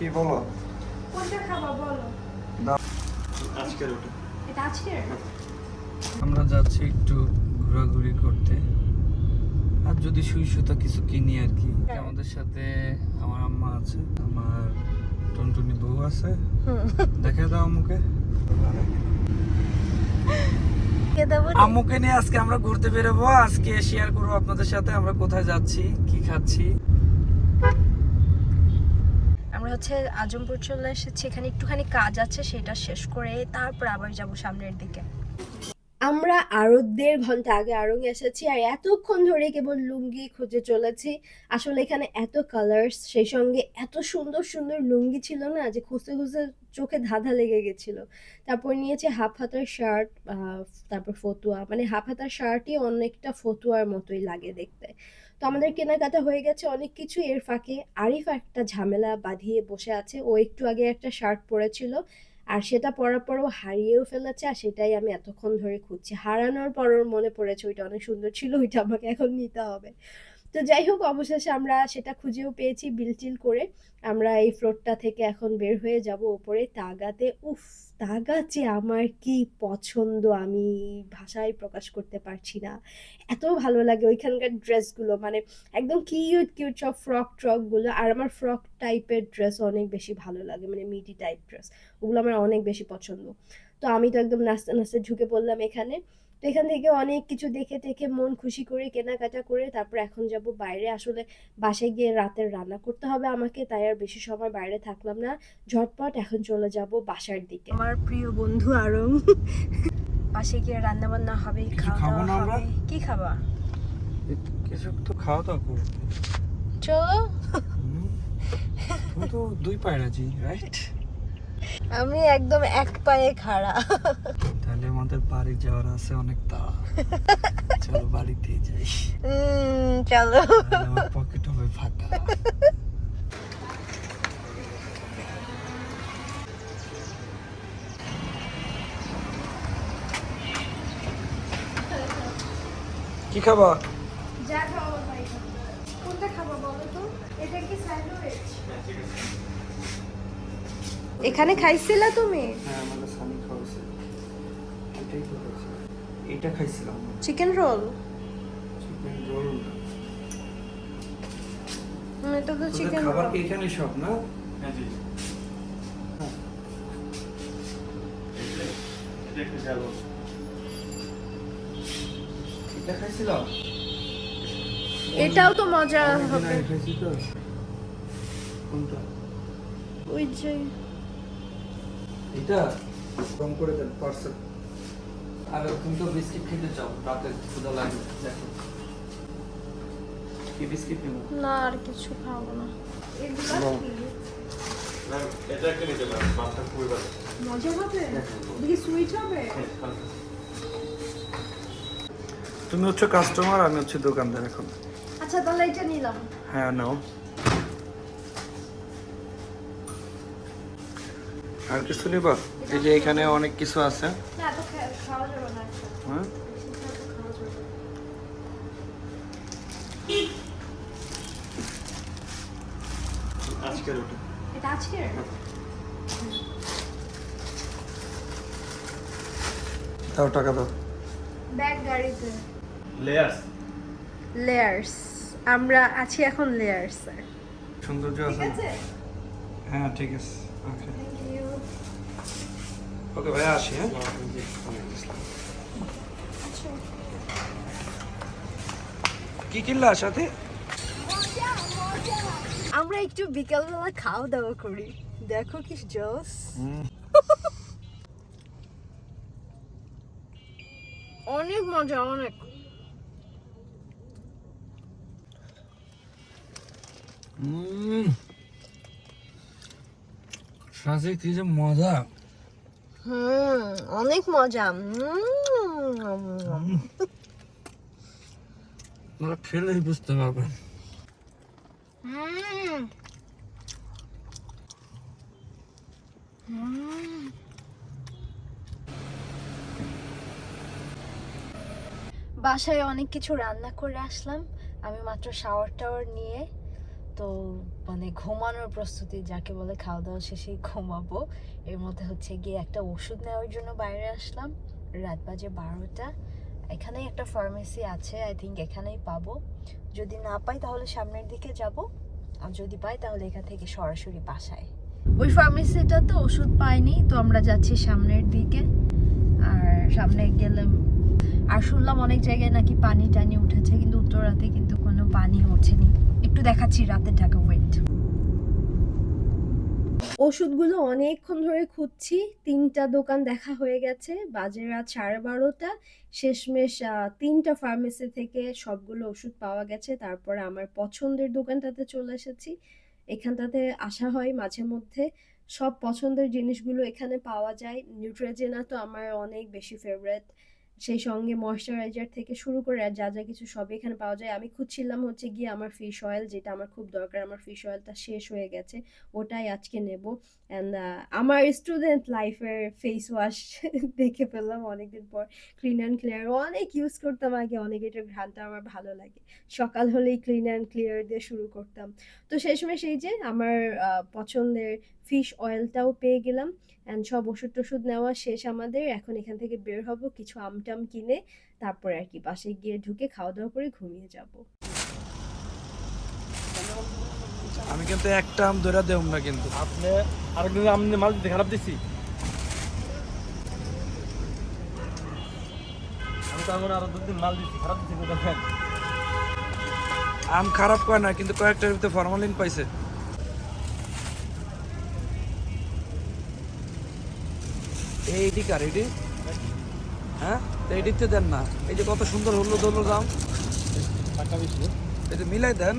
কি বলো? কোনটা খাবা বলো। আজকের ওটা এটা আজকের? আমরা যাচ্ছি একটু ঘোরাঘুরি করতে। আর যদি সুই সুতা কিছু কিনি আর কি। আমাদের সাথে আমার আম্মা আছে আমার টুনটুনি বউ আছে। দেখে দাও আম্মুকে। আম্মুকে নিয়ে আজকে আমরা ঘুরতে বেরোবো। আজকে শেয়ার করব আপনাদের সাথে। আমরা কোথায় যাচ্ছি কি খাচ্ছি। আমরা হচ্ছে আজমপুর চলে এসেছি, এখানে একটুখানি কাজ আছে, সেটা শেষ করে তারপর আবার যাব সামনের দিকে। আমরা আরও দেড় ঘণ্টা আগে আরং এসেছি, আর এতক্ষণ ধরে কেবল লুঙ্গি খুঁজে চলেছি। আসলে এখানে এত কালার্স সেই সঙ্গে এত সুন্দর সুন্দর লুঙ্গি ছিল না যে খুঁজতে খুঁজতে চোখে ধাঁধা লেগে গেছিল। তারপর নিয়েছে হাফ হাতার শার্ট তারপর ফতুয়া মানে হাফ হাতার শার্টই অনেকটা ফতুয়ার মতোই লাগে দেখতে। তো আমাদের কেনাকাটা হয়ে গেছে অনেক কিছু। এর ফাঁকে আরিফ একটা ঝামেলা বাঁধিয়ে বসে আছে। ও একটু আগে একটা শার্ট পরেছিল আর সেটা পরার পরও হারিয়েও ফেলেছে আর সেটাই আমি এতক্ষণ ধরে খুঁজছি। হারানোর পর মনে পড়েছে, ওইটা অনেক সুন্দর ছিল, ওইটা আমাকে এখন নিতে হবে। তো যাই হোক, অবশেষে আমরা সেটা খুঁজেও পেয়েছি বিলটিল করে। আমরা এই ফ্লোরটা থেকে এখন বের হয়ে যাব ওপরে তাগাতে। উফ তাগা যে আমার কি পছন্দ আমি ভাষায় প্রকাশ করতে পারছি না। এত ভালো লাগে ওইখানকার ড্রেসগুলো মানে একদম কিউট কিউট সব ফ্রক ট্রকগুলো আর আমার ফ্রক টাইপের ড্রেস অনেক বেশি ভালো লাগে মানে মিডি টাইপ ড্রেস ওগুলো আমার অনেক বেশি পছন্দ। তো আমি তো একদম নাচতে নাচতে ঝুঁকে পড়লাম এখানে। তো এখান থেকে অনেক কিছু দেখে দেখে মন খুশি করে কেনাকাটা করে তারপর এখন যাব বাইরে। আসলে বাসায় গিয়ে রাতের রান্না করতে হবে আমাকে তাই আর বেশি সময় বাইরে থাকলাম না। ঝটপট এখন চলে যাব বাসার দিকে। আমার প্রিয় বন্ধু আরং। বাসে গিয়ে রান্না বান্না হবে খাওয়া দাওয়া হবে। কি খাবা? কিছু তো খাওয়া দাওয়া করতে চলো। তো দুই পায়ের আছি রাইট আমি একদম এক পায়ে খাড়া। তাহলে আমাদের বাড়ি যাওয়ার আছে অনেক তাড়া চলো বাড়িতে যাই। চলো। আমার পকেট হবে ফাঁকা। কি খাবা? যা খাব ভাই কোনটা খাব বলো তো? এটা কি স্যান্ডউইচ? এখানে খাইছিলা তুমি? হ্যাঁ খাওয়াছে এটাই তো এটা খাইছিলাম। চিকেন রোল চিকেন রোল এটা তো চিকেন খাবার কি এখানে সব না? হ্যাঁ জি। এটা খাইছিলাম? এটাও তো মজা হবে। কোনটা? ওই যে এটা কম করে দেন পার্সেল। আর তুমি তো বিস্কিট খেতে চাও রাতে ক্ষুধা লাগে দেখো। কি বিস্কিট নেব? না আর কিছু খাব না। এটা একটা নিতে পারেন মাছটা খুবই ভালো। মজা হবে? দেখো। দেখি সুইট হবে? হ্যাঁ, তুমি হচ্ছে কাস্টমার আমি হচ্ছে দোকানদার এখন। আচ্ছা তাহলে এটা নিলাম। হ্যাঁ নাও। আর কিছু নিবা? এই যে এখানে অনেক কিছু আছে। হ্যাঁ। আজকের ওটা। এটা আজকের? দাও টাকা দাও। ব্যাগ গাড়িতে লেয়ার্স লেয়ার্স আমরা আছি এখন লেয়ার্স সৌন্দর্য ঠিক আছে। হ্যাঁ ঠিক আছে। ওকে ওকে ভাই আসি হ্যাঁ কি কিনলা সাথে আমরা একটু বিকালবেলা খাওয়া দাওয়া করি। দেখো কি জোস। অনেক মজা অনেক। হুম সাজে কি যে মজা। হুম অনেক মজা। খেলেই বুঝতে পারবেন। বাসায় অনেক কিছু রান্না করে আসলাম আমি মাত্র শাওয়ার টাওয়ার নিয়ে তো মানে ঘুমানোর প্রস্তুতি যাকে বলে খাওয়া দাওয়া শেষেই ঘুমাবো। এর মধ্যে হচ্ছে গিয়ে একটা ওষুধ নেওয়ার জন্য বাইরে আসলাম। রাত বাজে বারোটা। এখানেই একটা ফার্মেসি আছে আই থিঙ্ক এখানেই পাবো। যদি না পাই তাহলে সামনের দিকে যাব। আর যদি পাই তাহলে এখান থেকে সরাসরি বাসায়। ওই ফার্মেসিটা তো ওষুধ পাইনি, তো আমরা যাচ্ছি সামনের দিকে। আর সামনে গেলাম, আর শুনলাম অনেক জায়গায় নাকি পানি টানি উঠেছে, কিন্তু উত্তরাতে কিন্তু কোনো পানি ওঠেনি। একটু দেখাচ্ছি রাতের ঢাকা ওয়েট ওষুধগুলো অনেকক্ষণ ধরে খুঁজছি, তিনটা দোকান দেখা হয়ে গেছে, বাজে রাত সাড়ে বারোটা, শেষমেশ তিনটা ফার্মেসি থেকে সবগুলো ওষুধ পাওয়া গেছে, তারপরে আমার পছন্দের দোকানটাতে চলে এসেছি। এখানটাতে আসা হয় মাঝে মধ্যে, সব পছন্দের জিনিসগুলো এখানে পাওয়া যায়। নিউট্রেজেনা তো আমার অনেক বেশি ফেভারেট সেই সঙ্গে ময়শ্চারাইজার থেকে শুরু করে যা যা কিছু সবই এখানে পাওয়া যায়। আমি খুঁজছিলাম হচ্ছে গিয়ে আমার ফিশ অয়েল যেটা আমার খুব দরকার, আমার ফিশ অয়েলটা শেষ হয়ে গেছে, ওটাই আজকে নেব। অ্যান্ড আমার স্টুডেন্ট লাইফের ফেস ওয়াশ দেখে পেলাম অনেকদিন পর। ক্লিন অ্যান্ড ক্লিয়ার অনেক ইউজ করতাম আগে, অনেক এটার ঘ্রাণটা আমার ভালো লাগে। সকাল হলেই ক্লিন অ্যান্ড ক্লিয়ার দিয়ে শুরু করতাম। তো শেষমেশ এই যে আমার পছন্দের ফিশ অয়েলটাও পেয়ে গেলাম। অ্যান্ড সব ওষুধ টষুধ নেওয়া শেষ আমাদের, এখন এখান থেকে বের হব, কিছু আমটাম কিনে তারপরে আর কি বাসে গিয়ে ঢুকে খাওয়া দাওয়া করে ঘুমিয়ে যাব। আমি কিন্তু একটা আম ধরে দেব না কিন্তু। আপনি আরেকদিন আমি মাল দিতে খারাপ দিছি? আমি তো আমার আরও দুদিন মাল দিচ্ছি খারাপ দিচ্ছি দেখেন। আম খারাপ কয় না কিন্তু কয়েকটার ভিতরে ফরমালিন পাইছে। এই এটি কার এটি? হ্যাঁ? তো এটিতে দেন না। এই যে কত সুন্দর হলুদ হলুদ দাম এটা মিলাই দেন।